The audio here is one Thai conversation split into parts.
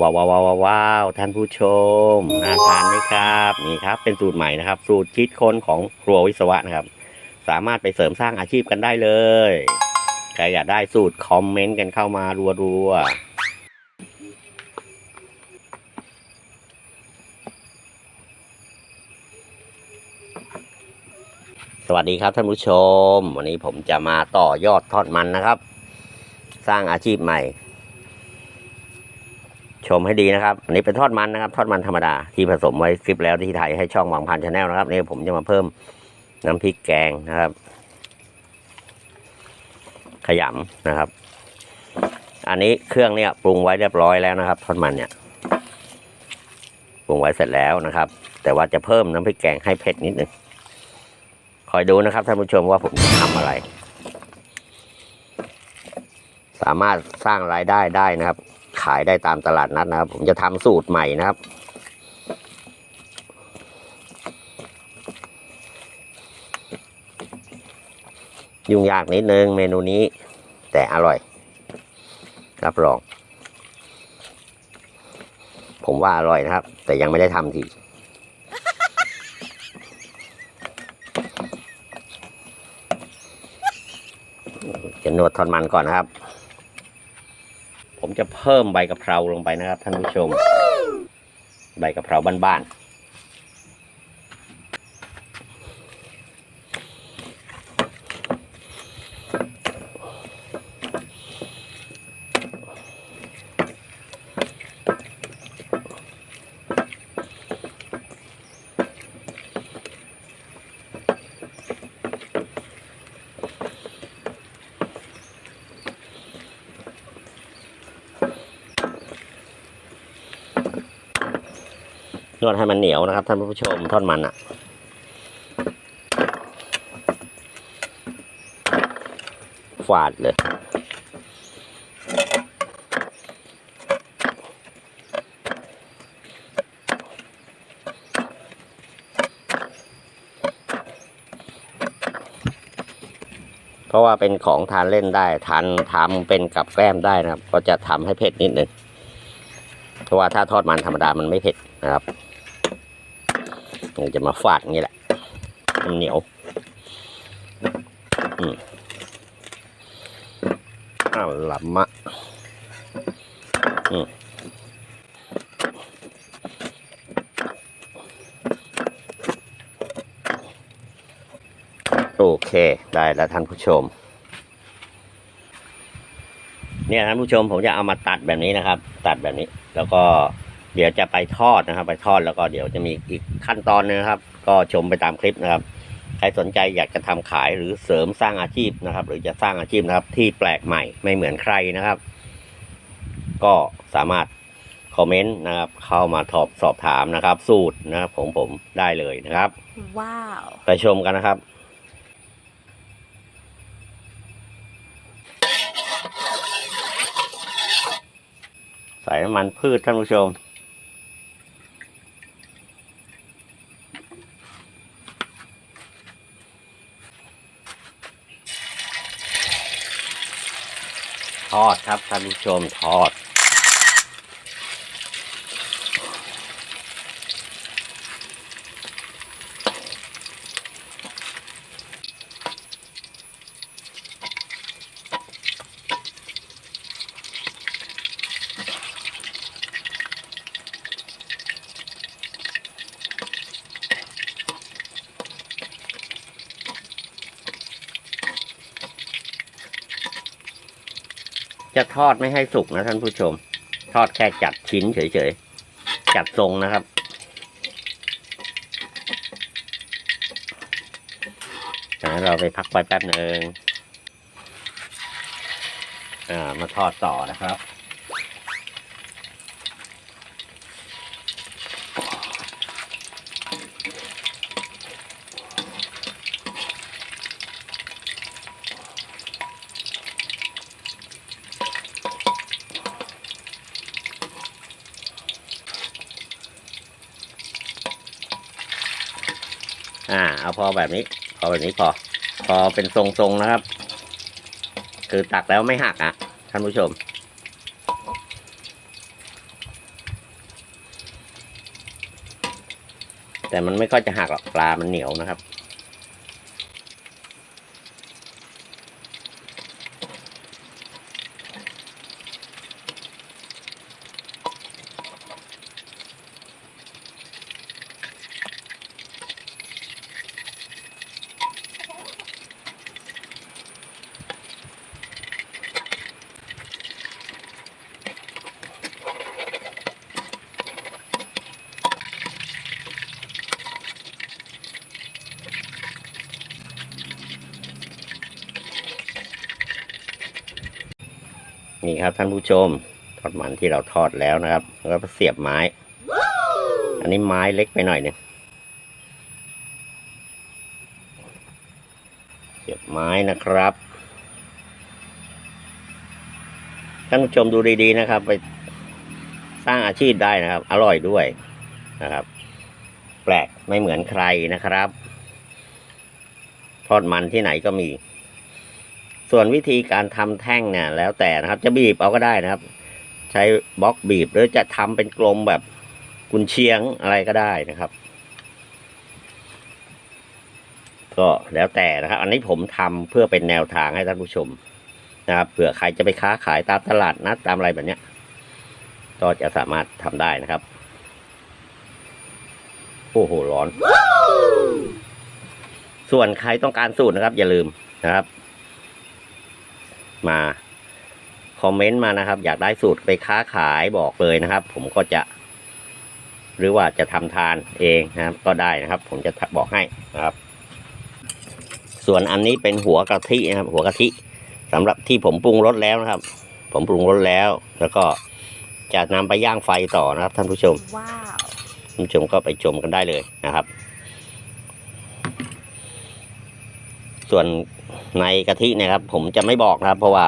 ว้าวว้าวว้าววาวท่านผู้ชมน่าทานไหมครับ นี่ครับ เป็นสูตรใหม่นะครับ สูตรคิดค้นของครัววิศวะนะครับ สามารถไปเสริมสร้างอาชีพกันได้เลยใครอยากได้สูตรคอมเมนต์กันเข้ามารัวๆสวัสดีครับท่านผู้ชม วันนี้ผมจะมาต่อยอดทอดมันนะครับ สร้างอาชีพใหม่ ชมให้ดีนะครับอันนี้เป็นทอดมันนะครับ ทอดมันธรรมดาที่ผสมไว้คลิปแล้วที่ไทยให้ช่องหวังพันชาแนลนะครับนี่ผมจะมาเพิ่มน้ำพริกแกงนะครับ ขยำนะครับ อันนี้เครื่องเนี่ยปรุงไว้เรียบร้อยแล้วนะครับ ทอดมันเนี่ยปรุงไว้เสร็จแล้วนะครับ แต่ว่าจะเพิ่มน้ำพริกแกงให้เผ็ดนิดนึงคอยดูนะครับท่านผู้ชมว่าผมทำอะไร สามารถสร้างรายได้ได้นะครับ ขายได้ตามตลาดนัดนะครับ ผมจะทำสูตรใหม่นะครับยุ่งยากนิดนึงเมนูนี้ แต่อร่อย รับรอง ผมว่าอร่อยนะครับ แต่ยังไม่ได้ทำทีจะนวดทอดมันก่อนนะครับ ผมจะเพิ่มใบกะเพราลงไปนะครับท่านผู้ชม ใบกะเพราบ้านๆ วดให้มันเหนียวนะครับท่านผู้ชมทอดมันอะ่ะฝาดเลย เพราะว่าเป็นของทานเล่นได้ทานทำเป็นกับแกล้มได้นะครับ ก็จะทำให้เผ็ดนิดนึงเพราะว่าถ้าทอดมันธรรมดามันไม่เผ็ดนะครับ จะมาฟาดอย่างนี้แหละมันเหนียวอืมอ้าวลำมะอืมโอเค ได้แล้วท่านผู้ชม เนี่ยท่านผู้ชมผมจะเอามาตัดแบบนี้นะครับ ตัดแบบนี้แล้วก็ เดี๋ยวจะไปทอดนะครับ ไปทอดแล้วก็เดี๋ยวจะมีอีกขั้นตอนหนึงนะครับ ก็ชมไปตามคลิปนะครับ ใครสนใจอยากจะทำขายหรือเสริมสร้างอาชีพนะครับ หรือจะสร้างอาชีพนะครับ ที่แปลกใหม่ไม่เหมือนใครนะครับ ก็สามารถคอมเมนต์นะครับ เข้ามาสอบสอบถามนะครับ สูตรนะครับของผมได้เลยนะครับ ว้าว ไปชมกันนะครับใส่น้ำมันพืชท่านผู้ชม ทอดครับท่านผู้ชมทอด จะทอดไม่ให้สุกนะท่านผู้ชม ทอดแค่จัดชิ้นเฉยๆ จัดทรงนะครับจากนั้นเราไปพักไว้แป๊บหนึ่งมาทอดต่อนะครับ อ่า เอาพอแบบนี้ พอแบบนี้พอ พอเป็นทรงๆนะครับ คือตักแล้วไม่หักอะท่านผู้ชม แต่มันไม่ค่อยจะหักหรอกปลามันเหนียวนะครับ นี่ครับท่านผู้ชมทอดมันที่เราทอดแล้วนะครับ แล้วก็เสียบไม้ อันนี้ไม้เล็กไปหน่อยหนึงเสียบไม้นะครับท่านผู้ชมดูดีๆนะครับ ไปสร้างอาชีพได้นะครับ อร่อยด้วยนะครับ แปลกไม่เหมือนใครนะครับ ทอดมันที่ไหนก็มี ส่วนวิธีการทำแท่งเนี่ยแล้วแต่นะครับ จะบีบเอาก็ได้นะครับ ใช้บล็อกบีบหรือจะทำเป็นกลมแบบกุนเชียงอะไรก็ได้นะครับ ก็แล้วแต่นะครับ อันนี้ผมทำเพื่อเป็นแนวทางให้ท่านผู้ชมนะครับเผื่อใครจะไปค้าขายตามตลาดนัดตามอะไรแบบเนี้ยก็จะสามารถทำได้นะครับ โอ้โหร้อน ส่วนใครต้องการสูตรนะครับ อย่าลืมนะครับ มาคอมเมนต์มานะครับ อยากได้สูตรไปค้าขายบอกเลยนะครับ ผมก็จะ หรือว่าจะทำทานเองนะครับ ก็ได้นะครับ ผมจะบอกให้นะครับ ส่วนอันนี้เป็นหัวกะทินะครับ หัวกะทิสำหรับที่ผมปรุงรสแล้วนะครับ ผมปรุงรสแล้ว แล้วก็จะนำไปย่างไฟต่อนะครับ ท่านผู้ชมว้าวท่านผู้ชมก็ไปชมกันได้เลยนะครับ ส่วน ในกะทิเนะครับ ผมจะไม่บอกนะครับ เพราะว่า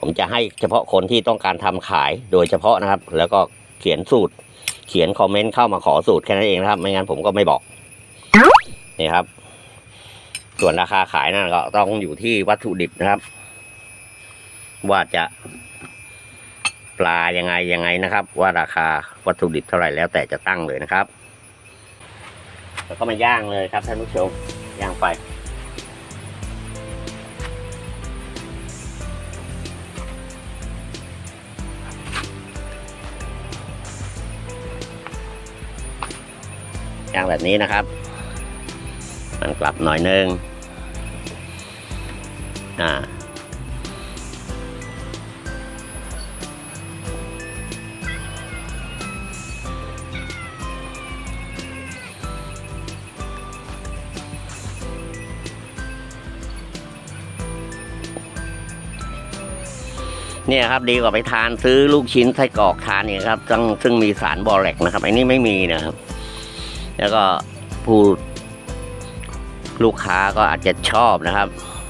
ผมจะให้เฉพาะคนที่ต้องการทำขายโดยเฉพาะนะครับ แล้วก็เขียนสูตร เขียนคอมเมนต์เข้ามาขอสูตรแค่นั้นเองนะครับ ไม่งั้นผมก็ไม่บอกนี่ครับ ส่วนราคาขายนั่นก็ต้องอยู่ที่วัตถุดิบนะครับ ว่าจะปลายังไงยังไงนะครับ ว่าราคาวัตถุดิบเท่าไหร่แล้วแต่จะตั้งเลยนะครับ แล้วก็มาย่างเลยครับท่านผู้ชมย่างไฟ ย่างแบบนี้นะครับมันกลับหน่อยนึงอ่าเนี่ยครับดีกว่าไปทานซื้อลูกชิ้นไส้กรอกทานเนี่ยครับซึ่งซึ่งมีสารบอแรกนะครับอันนี้ไม่มีนะครับ แล้วก็ผู้ลูกค้าก็อาจจะชอบนะครับ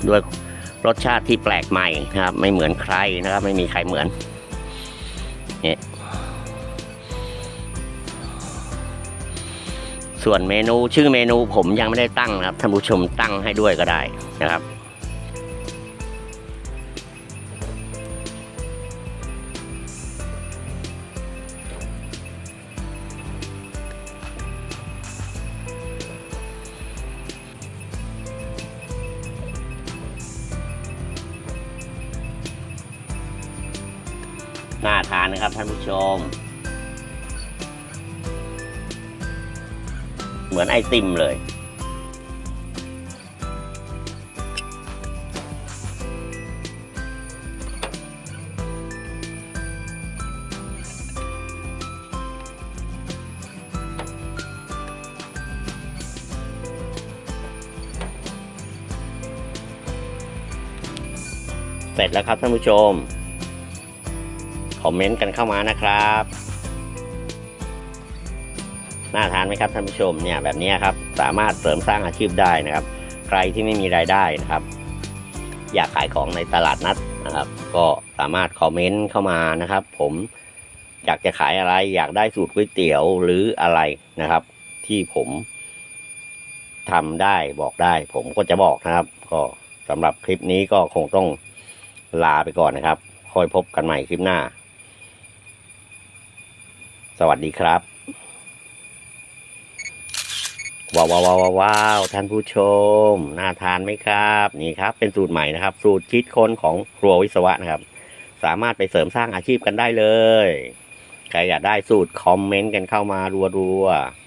ด้วยรสชาติที่แปลกใหม่นะครับ ไม่เหมือนใครนะครับ ไม่มีใครเหมือนเนี่ยส่วนเมนูชื่อเมนูผมยังไม่ได้ตั้งนะครับท่านผู้ชมตั้งให้ด้วยก็ได้นะครับ น่าทานนะครับท่านผู้ชม เหมือนไอติมเลย เสร็จแล้วครับท่านผู้ชม คอมเมนต์กันเข้ามานะครับ น่าทานไหมครับท่านผู้ชมเนี่ยแบบนี้ครับ สามารถเสริมสร้างอาชีพได้นะครับ ใครที่ไม่มีรายได้นะครับ อยากขายของในตลาดนัดนะครับ ก็สามารถคอมเมนต์เข้ามานะครับ ผมอยากจะขายอะไรอยากได้สูตรก๋วยเตี๋ยวหรืออะไรนะครับ ที่ผมทำได้บอกได้ ผมก็จะบอกนะครับ ก็สำหรับคลิปนี้ก็คงต้องลาไปก่อนนะครับ ค่อยพบกันใหม่คลิปหน้า สวัสดีครับว้าวว้าวว้าวว้าวว้าวท่านผู้ชม น่าทานไหมครับ นี่ครับ เป็นสูตรใหม่นะครับ สูตรคิดค้นของครัววิศวะนะครับ สามารถไปเสริมสร้างอาชีพกันได้เลย ใครอยากได้สูตรคอมเมนต์กันเข้ามารัวๆ